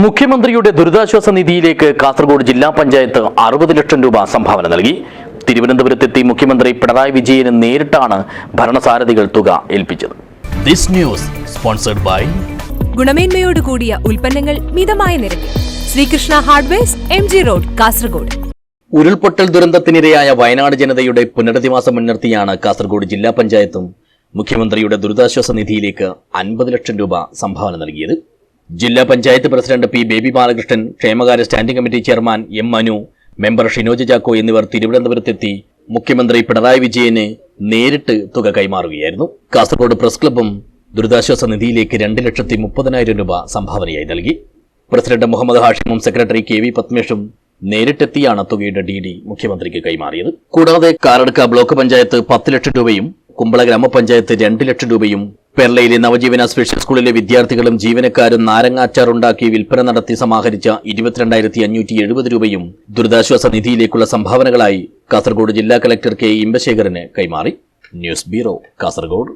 മുഖ്യമന്ത്രിയുടെ ദുരിതാശ്വാസ നിധിയിലേക്ക് കാസർഗോഡ് ജില്ലാ പഞ്ചായത്ത് അറുപത് ലക്ഷം രൂപ സംഭാവന നൽകി. തിരുവനന്തപുരത്തെത്തി മുഖ്യമന്ത്രി പിണറായി വിജയന് നേരിട്ടാണ് ഭരണസാരഥികൾ തുക ഏൽപ്പിച്ചത്. This news sponsored by ഗുണമേന്മയോട് കൂടിയ ഉൽപ്പന്നങ്ങൾ മിതമായ നിരക്കിൽ. Sreekrishna hardwares M G road Kasaragod. ഉരുൾപൊട്ടൽ ദുരന്തത്തിനിരയായ വയനാട് ജനതയുടെ പുനരധിവാസം മുൻനിർത്തിയാണ് കാസർഗോഡ് ജില്ലാ പഞ്ചായത്തും മുഖ്യമന്ത്രിയുടെ ദുരിതാശ്വാസ നിധിയിലേക്ക് അൻപത് ലക്ഷം രൂപ സംഭാവന നൽകിയത്. ജില്ലാ panchayat president P baby Balakrishnan ക്ഷേമകാര്യ standing committee chairman M Manu member Shinoj Chacko എന്നിവർ തിരുവനന്തപുരത്തെത്തി മുഖ്യമന്ത്രി പിണറായി വിജയന് നേരിട്ട് തുക കൈമാറുകയായിരുന്നു. കാസർഗോഡ് പ്രസ് ക്ലബ്ബും ദുരിതാശ്വാസ നിധിയിലേക്ക് രണ്ട് ലക്ഷത്തി മുപ്പതിനായിരം രൂപ സംഭാവനയായി നൽകി. പ്രസിഡന്റ് മുഹമ്മദ് ഹാഷിമും സെക്രട്ടറി കെ വി പത്മേഷും നേരിട്ടെത്തിയാണ് തുകയുടെ ഡി ഡി മുഖ്യമന്ത്രിക്ക് കൈമാറിയത്. കൂടാതെ കാറടുക്ക ബ്ലോക്ക് പഞ്ചായത്ത് പത്ത് ലക്ഷം രൂപയും കുമ്പള ഗ്രാമപഞ്ചായത്ത് രണ്ട് ലക്ഷം രൂപയും പെർളയിലെ നവജീവന സ്പെഷ്യൽ സ്കൂളിലെ വിദ്യാർത്ഥികളും ജീവനക്കാരും നാരങ്ങാച്ചാർ ഉണ്ടാക്കി വിൽപ്പന നടത്തി സമാഹരിച്ച ഇരുപത്തിരണ്ടായിരത്തി അഞ്ഞൂറ്റി എഴുപത് രൂപയും ദുരിതാശ്വാസ നിധിയിലേക്കുള്ള സംഭാവനകളായി കാസർഗോഡ് ജില്ലാ കലക്ടർ കെ ഇമ്പശേഖരന് കൈമാറി. News bureau Kasaragod.